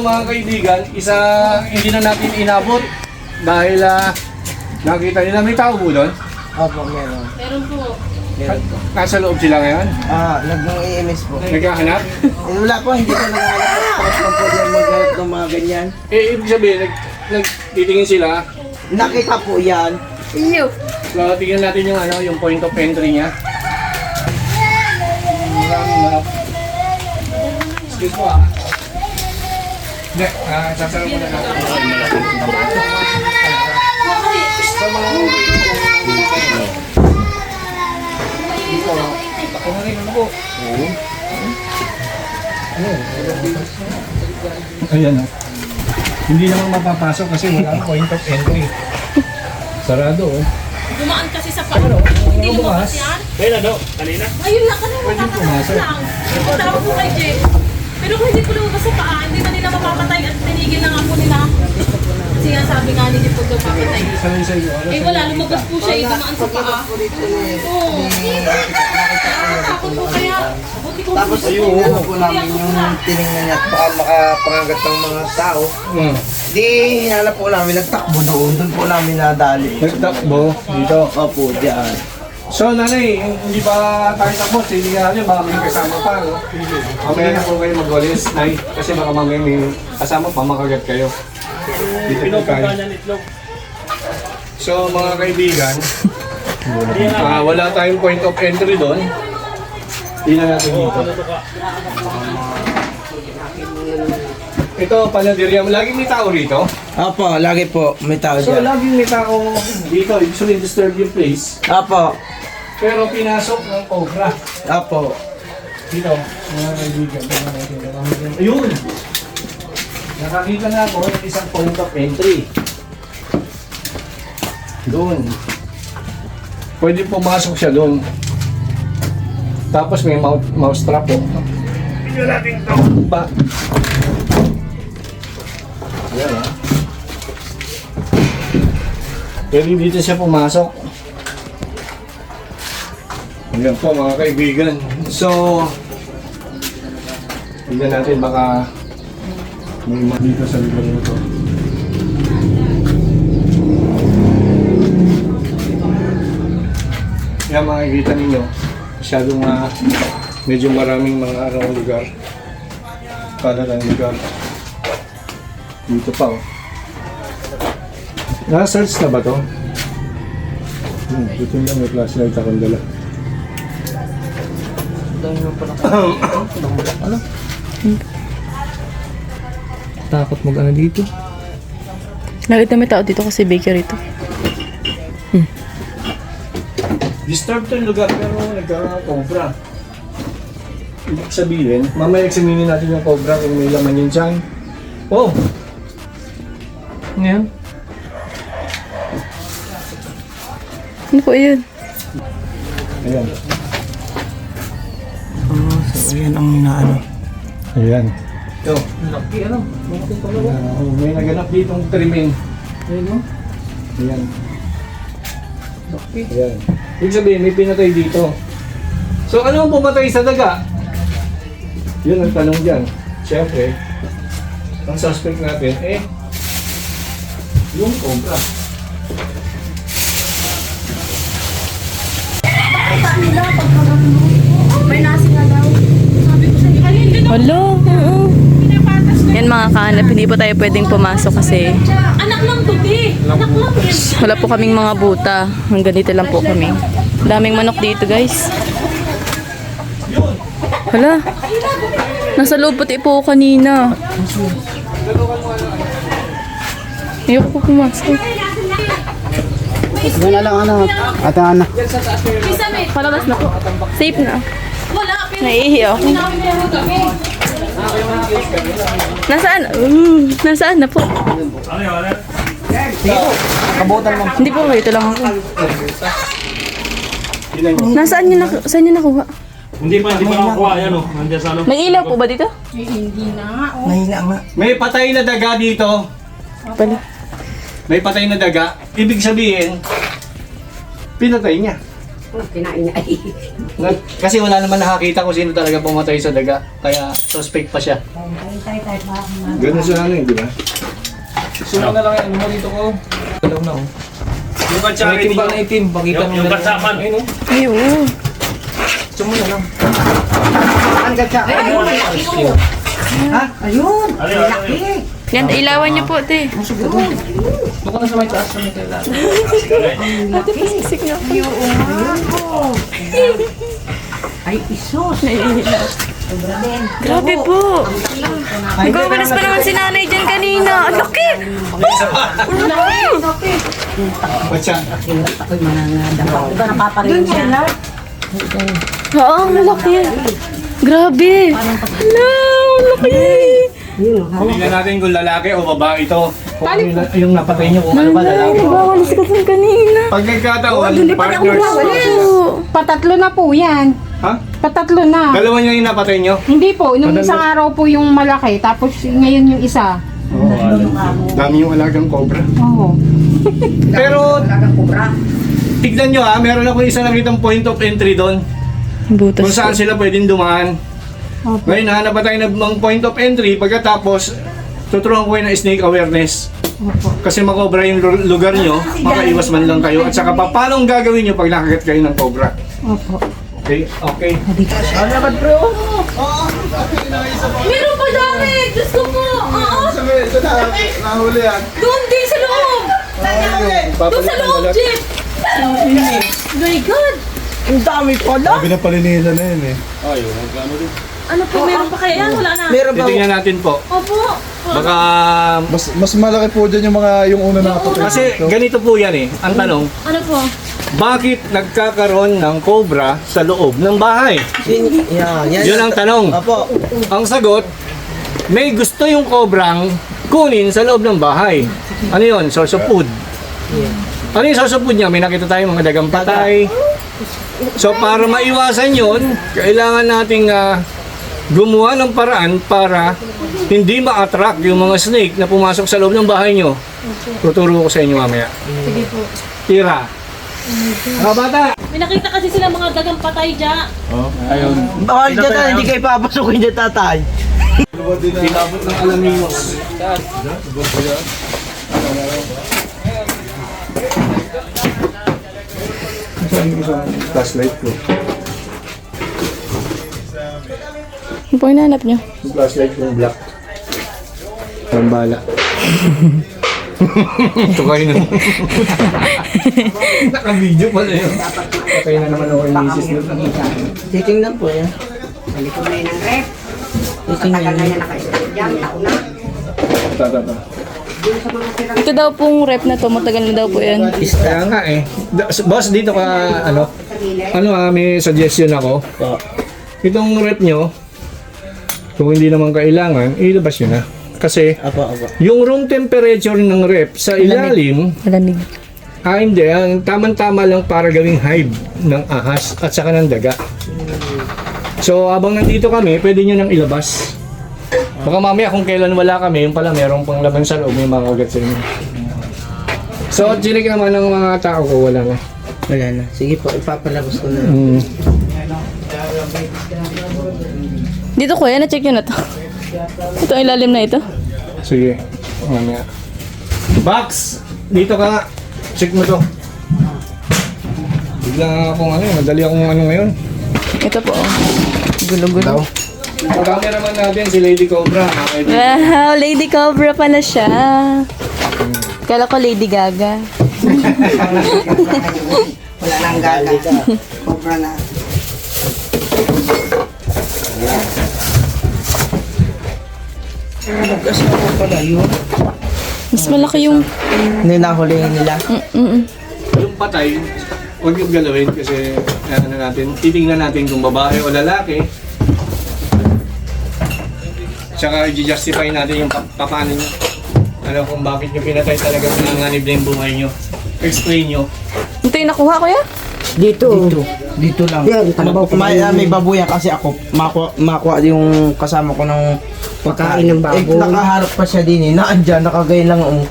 Mga kaibigan, isa hindi na natin inabot dahil ah, nakita nila may tao po doon. Opo, meron. Meron po. Meron po. Nasa loob sila ngayon. Ah, nag-EMS po. Naghahanap. Eh, wala po, hindi ko naghahanap. Tapos lang po yan maghanap ng mga ganyan. Eh, ibig sabihin, nag, nagtitingin sila. Nakita po yan. Iyo. So, tingnan natin yung ano, yung point of entry niya. Maraming mga... Excuse mo ah. Hindi, ah, sasara. Sa mga Dito, ako na rin ano ko. Oo. Ayan ah. Hindi naman mapapasok kasi wala ang point of entry. Sarado oh. Dumaan kasi sa paano. Hindi lumabas yan. Kaya ano? Kanina? Ayun lang, kanina Pwede pumasok. lang. Tama po kay Jay. Pero kung hindi po lumabas sa paa, hindi na nila mapapatay at tinigil na nga po nila. Kasi nga sabi nga hindi po daw papatay. Eh wala, lumabas po siya, eh, dumaan sa paa. Oo. Nakakatakot po kaya. Buti ko Tapos ayun, ano po namin yung tinignan niya at baka makapangagat ng mga tao. Hmm. Di, hinanap po namin, nagtakbo doon. Doon po namin nadali. Nagtakbo dito. Opo, diyan. So, nanay, hindi ba tayo tapos? Hindi nga natin, baka may kasama pa. No? Mamaya na po kayo magwalis, nay. Kasi baka mamaya may kasama pa, makagat kayo. Dito po kayo. So, mga kaibigan, ah, wala tayong point of entry doon. Tingnan natin dito. Ito, panaderia. Laging may tao rito. Opo, lagi po, may tao So, dyan. laging may tao dito. Sabihin, disturb yung place. Opo, Pero pinasok ng cobra. opo. Dito, mga kaibigan. tingnan natin. Nakakita- Ayun! Nakakita na ako ng isang point of entry. Doon. Pwede pumasok siya doon. Tapos may mouse, mouse trap po. Tignan natin ito. Ba? Yan ah. Pwede dito siya pumasok. Ayan po mga kaibigan. So, tignan natin baka may mga dito sa lugar na to. Kaya makikita ninyo, masyadong uh, medyo maraming mga araw lugar. Kalalang lugar. Dito pa oh. Na-search na ba to? Hmm, dito lang may flashlight akong dala. Ano? Takot mag ano dito? Lagi na may tao dito kasi bakery ito. Disturbed yung lugar pero nagkaroon ng cobra. Ibig sabihin, mamaya examinin natin yung cobra kung may laman yun dyan. Oh! Ngayon? Ano po yun? Ayan. Oh, so yan ang inaano. Ayan. Ito. Laki ano? Laki talaga. may naganap ditong trimming. Ayan no? Ayan. Laki. Ayan. Ibig sabihin, may pinatay dito. So ano ang pumatay sa daga? Yun ang tanong dyan. Siyempre, ang suspect natin, eh, yung cobra. Hello? Oo. Yan mga kahanap, hindi po tayo pwedeng pumasok kasi Anak lang to, di. Anak lang. yan. wala po kaming mga buta. Hanggang dito lang po kami. Daming manok dito guys. Hala. Nasa loob pati po ako kanina. Ayoko po pumasok. Yan na lang ano, ate anak. Palabas na po. Safe na. Wala. Pero Naiihi kami. Nasaan? Uh, nasaan na po? Kabutan. Hindi po, ito lang ako. Nasaan niyo, nak- saan niyo nakuha? Hindi pa, hindi pa nakakuha. Yan o. Nandiyan sa ano. May ilaw po ba dito? Mahina nga. May patay na daga dito. Pala. May patay na daga. Ibig sabihin, pinatay niya. Kinain na ay. Kasi wala naman nakakita kung sino talaga pumatay sa daga. Kaya suspect pa siya. Ganun siya ano eh, di ba? Sumo na lang yung ano mo dito ko. Dalaw na oh. Yung katsaka Itim ba ninyo. na itim? Pakita Yung- mo yung na lang. katsakan. Ayun oh. Ayun. Sumo na lang. Ang ganda. Ha? Ayun. Ano yun? Laki. Yan, ilawan niyo po, te. Doon ka na sa may taas. Sa may taas. Ate, pasisik na po. Ay, isos. Grabe po. Nagwawalas pa naman si nanay dyan kanina. Ang laki! Ba't siya? Ako'y manangadapa. Diba napaparin siya? Oo, ang laki. Grabe. Hello, ang laki. Tingnan natin kung lalaki o babae ito. Kung ano yung, yung napatay niyo, kung ano ba lalaki. Nagwawalas ka dyan kanina. Pag nagkataon, partners. Oo. Patatlo na po yan. Ha? Patatlo na. Dalawa niya yung napatay niyo? Hindi po, nung isang araw po yung malaki, tapos ngayon yung isa. Oo, oh, Dami yung alagang cobra. Oo. Pero Talagang kubra. tignan nyo ha, meron ako isa nakitang point of entry doon. Butas Kung saan sila pwedeng dumaan. Opo. Ngayon, nahanap pa tayo ng point of entry. Pagkatapos, tuturuan ko kayo ng snake awareness. Opo. Kasi makobra yung lu- lugar nyo, makaiwas man lang kayo. At saka pa, paano ang gagawin nyo pag nakagat kayo ng cobra? Opo. Okay? Okay. Meron pa dami! Diyos ko po! Oo! Doon din sa loob! Doon sa loob, Jeep! My God! Sabi na palinisan na yun eh. Ano po, meron pa kaya yan? Wala na. Meron ba? Titingnan natin po. Opo! Baka... Mas mas malaki po dyan yung mga yung una na kapatid. Kasi ganito po yan eh. Ang tanong, Ano po? bakit nagkakaroon ng cobra sa loob ng bahay? Yan, yan. Yun ang tanong. Apo. Ang sagot, may gusto yung kobrang kunin sa loob ng bahay. Ano yun? Source of food. Ano yung source of food niya? May nakita tayong mga dagang patay. So para maiwasan yun, kailangan nating ah, gumawa ng paraan para hindi ma-attract yung mga snake na pumasok sa loob ng bahay nyo. Tuturo ko sa inyo mamaya. Sige po. Tira. Mga bata! May nakita kasi sila mga dagang patay dyan. Ayun. Bawal dyan tayo, hindi kayo papasukin dyan tatay. Inabot ng alaminos. Flashlight ko. Ano po hinahanap niyo? Yung flashlight kong black. Pambala. Ito kayo na. Naka-video pala yun. Kaya na naman ako yung misis nyo. Titingnan po yan. Likod na yun ang rep. Matagal na dyan. Taon na. Tata. Ito daw pong rep na to, matagal na daw po yan. Kaya nga eh. Da- Boss, dito ka, ano, ano ah, may suggestion ako. Itong rep nyo, kung hindi naman kailangan, ilabas nyo na. Kasi, Apo, apo. yung room temperature ng rep sa ilalim, Malamig. ah hindi, ang tamang-tama lang para gawing hive ng ahas at saka ng daga. So, habang nandito kami, pwede nyo nang ilabas. Baka mamaya kung kailan wala kami, yung pala merong pang laman sa loob, may mga kagat sa inyo. So, chinik naman ng mga tao ko, wala na. Wala na. Sige po, ipapalabas ko na. Mm. Dito kuya, na-check yun na to. Ito ang ilalim na ito. Sige, mamaya. Box! Dito ka nga. Check mo to. Bigla akong ano, madali akong ano ngayon. Ito po. oh. Gulo-gulo. Ang cameraman natin, si Lady Cobra. Okay, Wow, Lady Cobra pala siya. Kala ko Lady Gaga. Wala nang gaga. Kubra na. Mag-asawa pala yun. Mas malaki yung... Ninahulihin nila. Mm-mm. Yung patay, huwag yung galawin kasi ano natin, titingnan natin kung babae o lalaki. Tsaka i-justify natin yung pa- paano nyo. Alam kung bakit nyo pinatay talaga nanganib na yung buhay nyo. Explain nyo. Ito yung nakuha kuya? Dito. Dito. Dito lang. Yan, kalabaw ko may, yun. may baboyan kasi ako. Makuha, makuha yung kasama ko ng Pagkain ng baboy. Eh, nakaharap pa siya din eh. Naandyan, nakagay lang. Um.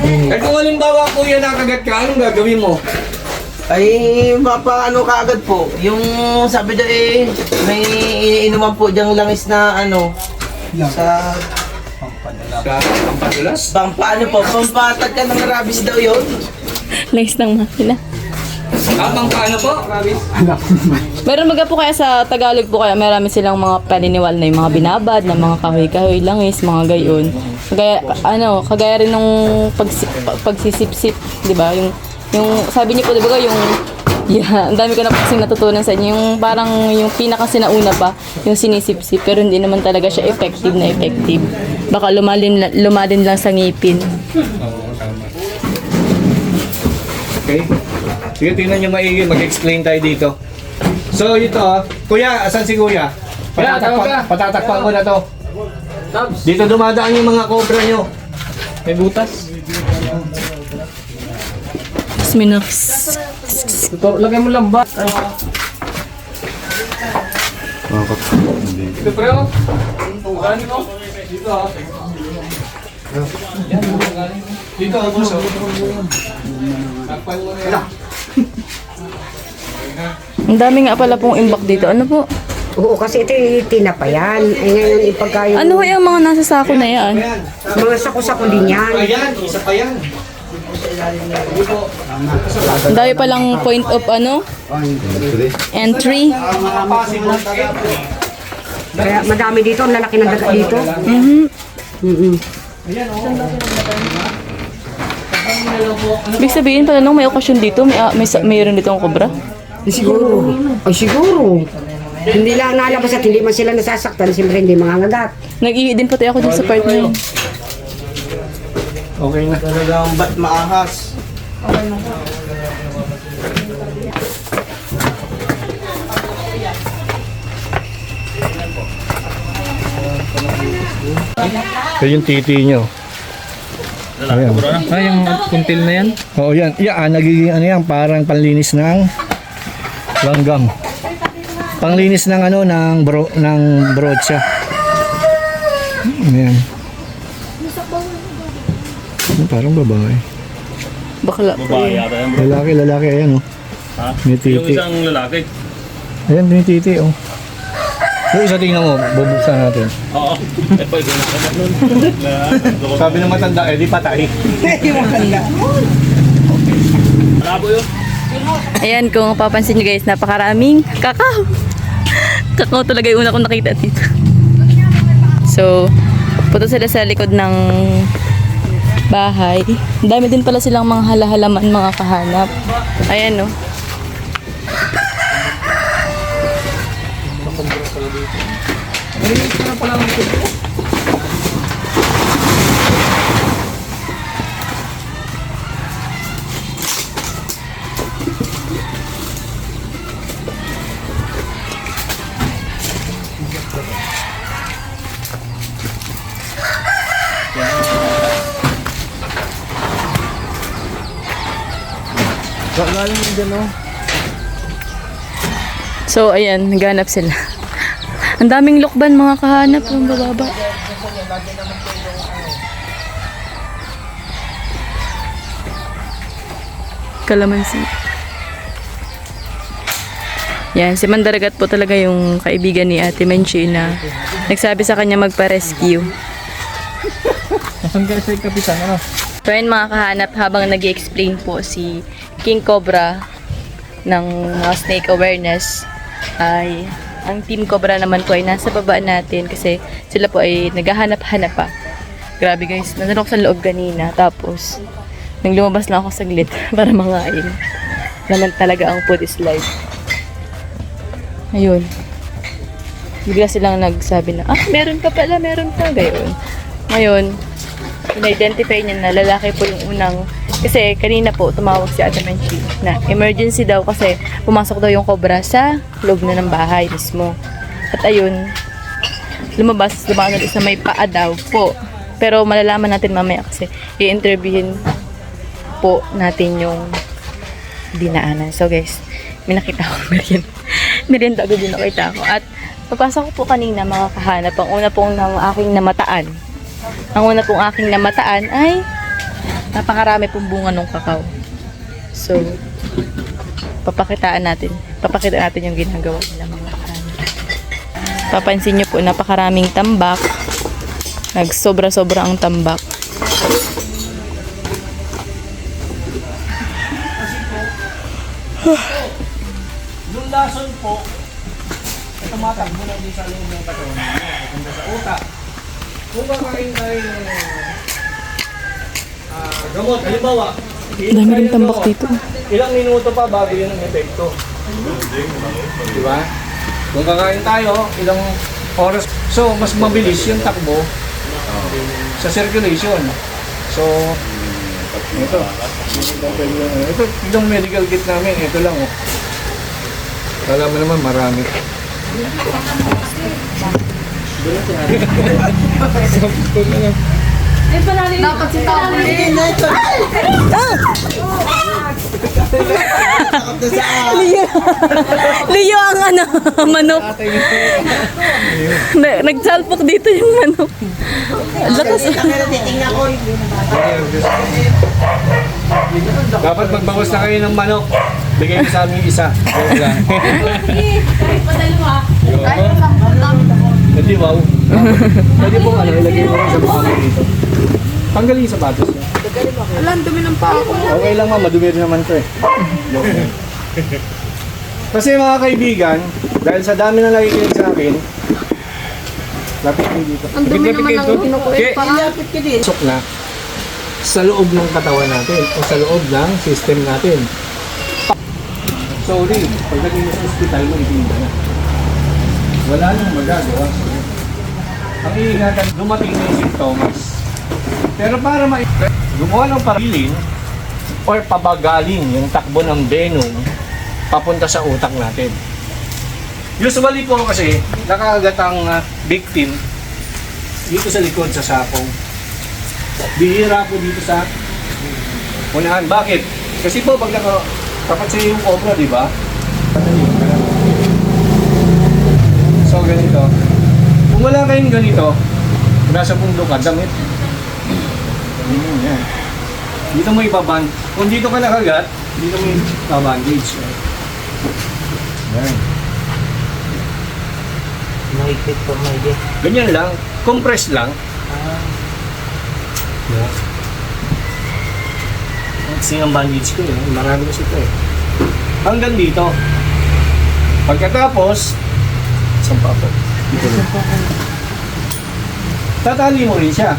Eh kung halimbawa kuya nakagat ka, anong gagawin mo? Ay, mapaano ka agad po. Yung sabi daw eh, may iniinuman po diyang langis na ano, sa... Pampadulas? Pampaano po, pampatag ka ng rabies daw yun. Langis ng makina. Habang paano po, Rabis? Meron mga po kaya sa Tagalog po kaya marami silang mga paniniwala na yung mga binabad, na mga kahoy-kahoy, langis, mga gayon. Kagaya, ano, kagaya rin nung pagsi, pagsisip-sip, di ba? Yung, yung, sabi niyo po, di ba, yung, yeah, ang dami ko na po kasing natutunan sa inyo. Yung parang, yung pinaka sinauna pa, yung sinisip-sip, pero hindi naman talaga siya effective na effective. Baka lumalim, lumalim lang sa ngipin. Oo, tama. Okay. Sige, tingnan nyo maigi. Mag-explain tayo dito. So, ito ah. Kuya, asan si Kuya? Patatakpan, patatakpan ko na to. Dito dumadaan yung mga cobra nyo. May butas. Sminox. Ito, lagay mo lang ba? Dito pre, oh. Galing mo. Dito ah. Yan, mo. Dito ah, boss. oh. Takpan mo na yan. Ang dami nga pala pong imbak dito. Ano po? Oo, kasi ito yung tinapayan. Eh ngayon, ipagka yung Ano ho yung mga nasa sako na yan? Mga sako-sako din yan. Ayan, isa pa yan. Ang dami palang point of ano? Entry. Kaya madami dito, ang lalaki ng daga dito. Mhm. Mm-mm. Ibig sabihin pala nung may okasyon dito, may, ah, may, mayroon dito ang kobra? Eh, siguro. Ay, siguro. Hindi lang nalabas at hindi man sila nasasaktan, siyempre hindi mangangagat. Nag-ihi din pati ako dun sa part na yun. Okay na. Talagang ba't maahas? Ito yung titi nyo. Ayan. Ah, yung kuntil na yan? Oo yan. Yeah, ah, nagiging ano yan, parang panlinis ng langgam. Panglinis ng ano, ng bro, ng brocha. Ayan. Parang babae. Bakla. Babae yata yan bro. Lalaki, lalaki. Ayan oh. Ha? May Yung titi. isang lalaki. Ayan, may titi oh. Yung isa tingnan mo, bubuksan natin. Oo. Eh, Sabi ng matanda, eh di patay. Malabo yun. Ayan, kung papansin nyo guys, napakaraming kakao. kakao talaga yung una kong nakita dito. So, punta sila sa likod ng bahay. Dami din pala silang mga halahalaman, mga kahanap. Ayan, no. So, ayan, naghanap sila. Ang daming lokban mga kahanap yung bababa. Kalamansi. Yan, si Mandaragat po talaga yung kaibigan ni Ate Menchi na nagsabi sa kanya magpa-rescue. Nasaan kayo sa kapitan? Ano? So ayun mga kahanap, habang nag explain po si King Cobra ng mga snake awareness, ay ang Team Cobra naman po ay nasa baba natin kasi sila po ay naghahanap-hanap pa. Grabe guys, nandun sa loob kanina. Tapos, nang lumabas lang ako saglit para mangain. Naman talaga ang food is life. Ayun. Bigla silang nagsabi na, ah, meron pa pala, meron pa. Gayon. Ngayon, in-identify niya na lalaki po yung unang kasi kanina po tumawag si Ate Menchi na emergency daw kasi pumasok daw yung cobra sa loob na ng bahay mismo. At ayun, lumabas, lumakan ulit sa may paa daw po. Pero malalaman natin mamaya kasi i-interviewin po natin yung dinaanan. So guys, may nakita ko merienda. Merienda agad yung nakita ko. At pagpasok ko po kanina mga kahanap, ang una pong ng aking namataan ang una pong aking namataan ay napakarami pong bunga ng kakao. So, papakitaan natin. Papakita natin yung ginagawa nila mga kani. Papansin nyo po, napakaraming tambak. Nagsobra-sobra ang tambak. Yung lason po, tumatakbo na din sa loob ng katawan papunta sa utak. Kung kakain tayo ng ah, gamot, halimbawa, Dami rin tambak dito. Ilang minuto pa bago yun ang epekto. Di ba? Kung kakain tayo, ilang oras. So, mas mabilis yung takbo sa circulation. So, ito. Ito, itong medical kit namin, ito lang. Oh. Kala mo naman marami. Sampo na lang. Eh, panali. Dapat si Tao. Leo ang ano, manok. Na, nagsalpok dito yung manok. Lakas. Dapat magbawas na kayo ng manok. Bigay mo sa amin isa. Joke lang. Sige, kahit pa dalawa. Hindi, wow. Pwede po ano, ilagay mo sa mo dito. Tanggalin yung sapatos niyo. Alam, dumi ng paa ko. Okay lang ma'am, madumi rin naman to eh. Joke lang. Kasi mga kaibigan, dahil sa dami na nakikinig sa akin, lapit kayo dito. Ang dumi naman kayo ng dito. kinukulit Okay. pa. Lapit ka din. Pasok na sa loob ng katawan natin o sa loob ng system natin. Sorry, pagdating mo sa ospital mo, itinda na. Wala nang magagawa. Ang iingatan, dumating na yung simptomas. Pero para ma gumawa ng parilin or pabagalin yung takbo ng venom papunta sa utak natin. Usually po kasi, nakakagat ang ah, victim dito sa likod sa sakong. Bihira po dito sa unahan. Bakit? Kasi po pag naka tapat sa yung cobra, di ba? So ganito. Kung wala kayong ganito, nasa bundok ka, damit. Mm, yan. Dito mo ibaband. Kung dito ka nakagat, dito mo ibabandage. Yan. Mahigpit po, mahigpit. Ganyan lang. Compress lang. Yeah. Kasi ang bandage ko eh. Marami kasi ito eh. Hanggang dito. Pagkatapos, isang pa po. Dito rin. Tatali mo rin siya.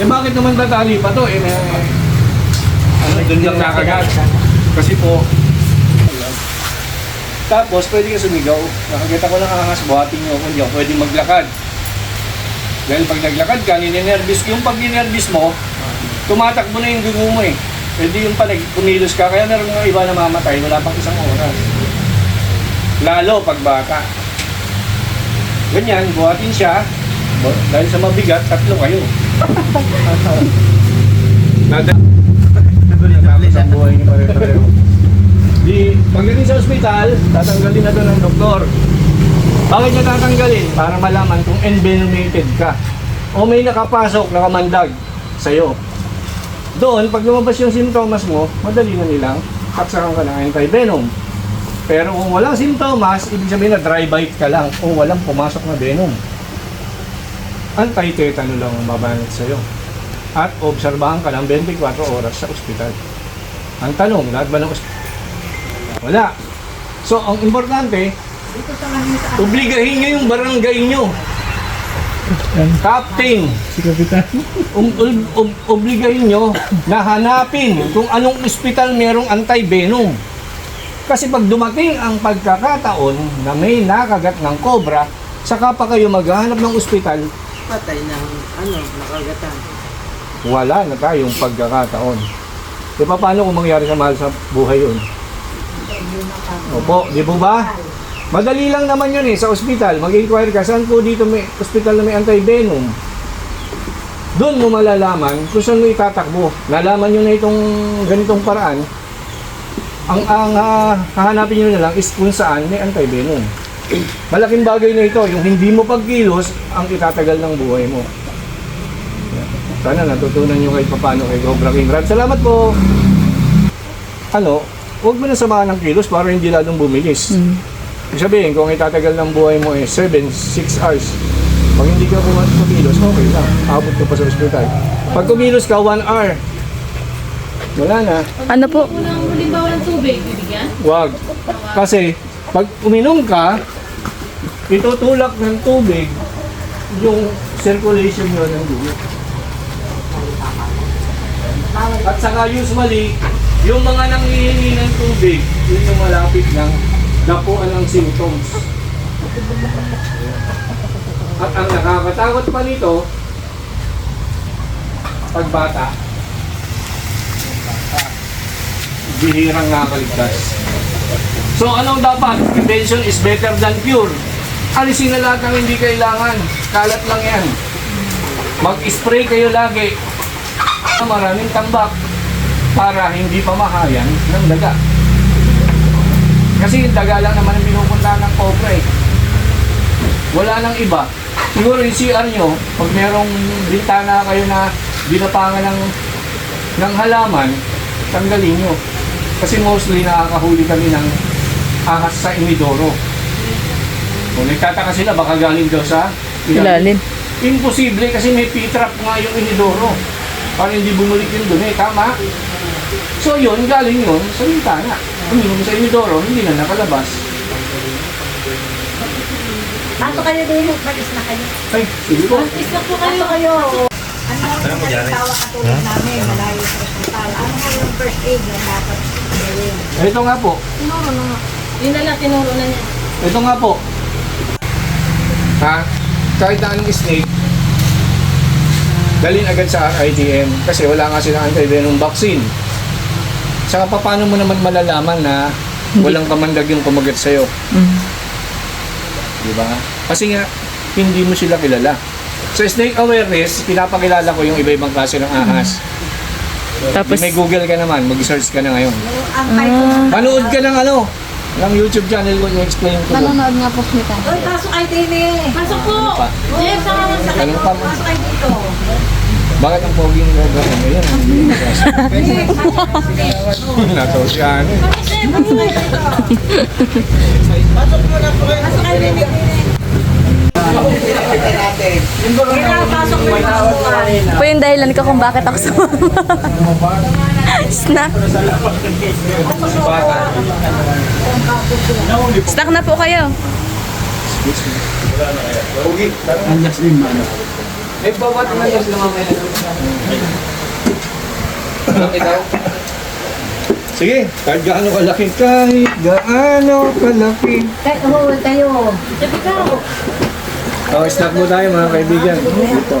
Eh bakit naman tatali pa to? Eh, may, ano, doon lang nakagat. Kasi po, tapos, pwede ka sumigaw. Nakakita ko lang angas, buhatin nyo ako diyan. Pwede maglakad. Dahil pag naglakad ka, ninenervis ko. Yung pag ninenervis mo, tumatakbo na yung dugo mo eh. Pwede yung pag kumilos ka, kaya meron mga iba na mamatay, wala pang isang oras. Lalo pag bata. Ganyan, buhatin siya. Dahil sa mabigat, tatlo kayo. Nada. Natapos ang buhay ni pare-pareho. Di, pagdating sa ospital, tatanggalin na doon ng doktor. Bakit niya tatanggalin? Para malaman kung envenomated ka. O may nakapasok, nakamandag sa'yo. Doon, pag lumabas yung simptomas mo, madali na nilang taksakan ka ng anti-venom. Pero kung walang simptomas, ibig sabihin na dry bite ka lang o walang pumasok na venom. Anti-tetano lang ang babanat sa'yo. At obserbahan ka ng 24 oras sa ospital. Ang tanong, lahat ba ng? Wala. So, ang importante, obligahin nyo yung barangay nyo. Captain. Si Kapitan. Um, um, um- obligahin nyo na hanapin kung anong ospital merong anti-venom. Kasi pag dumating ang pagkakataon na may nakagat ng cobra, saka pa kayo maghahanap ng ospital, Patay ng, ano, nakagatan. wala na tayong pagkakataon. E paano kung mangyari sa mahal sa buhay yun? Opo, di po ba? Madali lang naman yun eh, sa ospital. Mag-inquire ka, saan po dito may ospital na may anti-venom? Doon mo malalaman kung saan mo itatakbo. Nalaman nyo na itong ganitong paraan. Ang ang ah, hahanapin nyo na lang is kung saan may anti-venom. Malaking bagay na ito, yung hindi mo pagkilos ang itatagal ng buhay mo. Sana natutunan nyo kahit paano kay Cobra King Rad. Salamat po! Ano, huwag mo na samahan ng kilos para hindi lalong bumilis. Ibig sabihin, kung itatagal ng buhay mo eh 7, 6 hours, pag hindi ka kumat- kumilos, okay lang. Abot ka pa sa ospital. Pag kumilos ka, 1 hour. Wala na. Ano po? Tubig, bibigyan? Wag. Kasi, pag uminom ka, itutulak ng tubig yung circulation nyo ng dugo. At saka usually, yung mga nangihingi ng tubig, yun yung malapit ng dapuan ng symptoms. At ang nakakatakot pa nito, pagbata. Bihirang nakakaligtas. So anong dapat? Prevention is better than cure. Alisin na lahat ng hindi kailangan. Kalat lang yan. Mag-spray kayo lagi. Maraming tambak para hindi pamahayan ng daga. Kasi yung daga lang naman ang pinupunta ng cobra eh. Wala nang iba. Siguro yung CR nyo, pag merong bintana kayo na binapangan ng, ng halaman, tanggalin nyo. Kasi mostly nakakahuli kami ng ahas sa inidoro. Kung nagtataka sila, baka galing daw sa Ilalim. Imposible kasi may P-trap nga yung inidoro. Para hindi bumalik yung dumi, tama? So yun, galing yun sa bintana. Uminom sa inidoro, hindi na nakalabas. Pasok kayo din, mag-is na kayo. Ay, sige po. Isa po kayo. Kayo. Ano ang nagtawa katulad namin, malayo sa ospital. Ano yung first aid na dapat? Ito nga po. Tinuro na nga. Yun na lang, tinuro na niya. Ito nga po. Ha? Kahit na anong snake, dalhin agad sa RITM kasi wala nga silang anti-venom vaccine. Saka pa, paano mo naman malalaman na walang kamandag yung kumagat sa'yo? Mm. Di ba? Kasi nga, hindi mo sila kilala. Sa snake awareness, pinapakilala ko yung iba-ibang klase ng ahas. Tapos, May Google ka naman, mag-search ka na ngayon. Ang ng Manood ka ng ano, ng YouTube channel ko, i-explain ko. Manonood nga po kita. Uy, pasok kayo din eh. Pasok po! Pa. Jeff, sama mo sa Anong pa? Pasok kayo dito. Bakit ang pogi ng gagawin mo yan? Nataw siya ano. Pasok muna po kayo. Pasok kayo din. natin. Pinapasok mo yung buhay. Po yung dahilan ko kung bakit ako sumama. Snack. Snack na po kayo. May bawat naman yung sila mamaya. Daw. Sige, kahit gaano kalaki, kahit gaano kalaki. Kahit umuwi kayo. Jeff, ikaw. Oh, snack mo tayo mga kaibigan. Ito.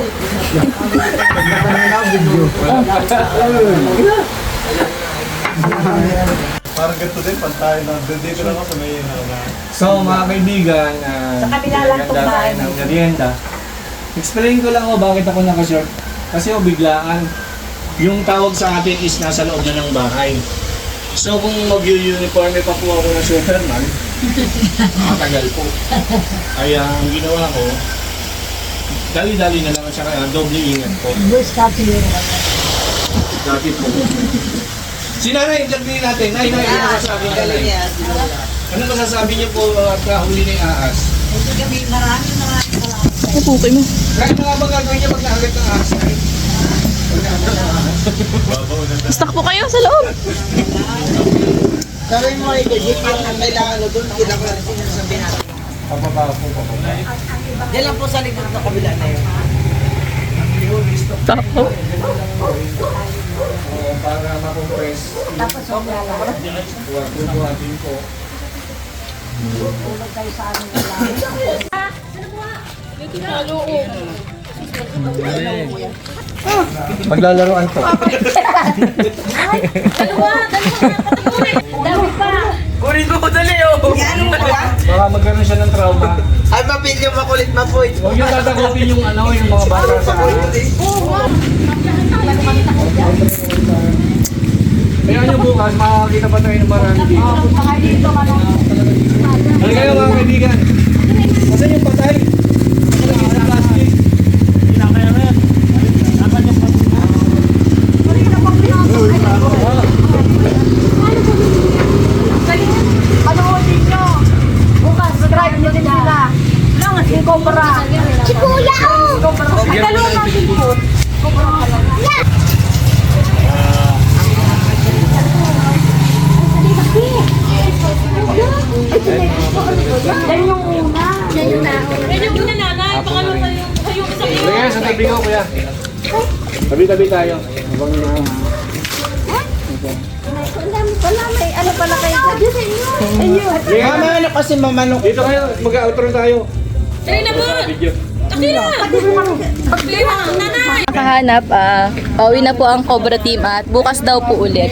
Parang ganito din, pantay na. Dito lang ako sa may ano na. So mga kaibigan, uh, Sa kabila lang tumahan. ng merienda. Explain ko lang o bakit ako nakashort. Kasi o biglaan, yung tawag sa atin is nasa loob na ng bahay. So kung mag-uniforme pa po ako ng Superman, matagal po. Kaya ang ginawa ko, dali-dali na lang at saka doble ingat po. Bus kasi yun. Dati po. Si Nanay, interview natin. Nay, Nay, ano masasabi? Galing Nay? niya. Ano masasabi niyo po at kahuli ni Aas? Ito kami maraming maraming salamat. Ano po kayo mo? Kahit mga ba gagawin niya pag nakagat ng Aas? Nay? Snack po kayo sa loob. Sabi mo ay legit yung kailangan ano doon, kita ko na sinasabi natin. Pababa po po. Yan lang po sa likod ng kabila na yun. Tapo. Oo, para makompress. Tapos huwag lalakad. Huwag bubuhatin po. Tulog kayo sa aming lalaki. Maglalaroan po. Dami pa. Kunin ko dali oh! Yan mo ba? Baka magkaroon siya ng trauma. Ay, mapil yung makulit mapoy. Huwag yung tatagopin yung ano, yung mga bata sa Kaya nyo bukas, makakakita pa tayo ng marami dito. Baka dito ka lang. Ano kayo mga kaibigan? Asan yung patay? Asan yung plastic? Yan yung una nanay, pangalawa pa yung, yung isa kayo. Kuya, sa tabi ko, kuya. Tabi-tabi tayo. Habang na... Wala, may ano pala kayo dyan. Kuya, Mama, ano kasi mamanok. dito kayo. Mag-outro tayo. Dali na po! Dali na, nanay! Nakahanap, ah, pauwi na po ang Cobra team at bukas daw po ulit.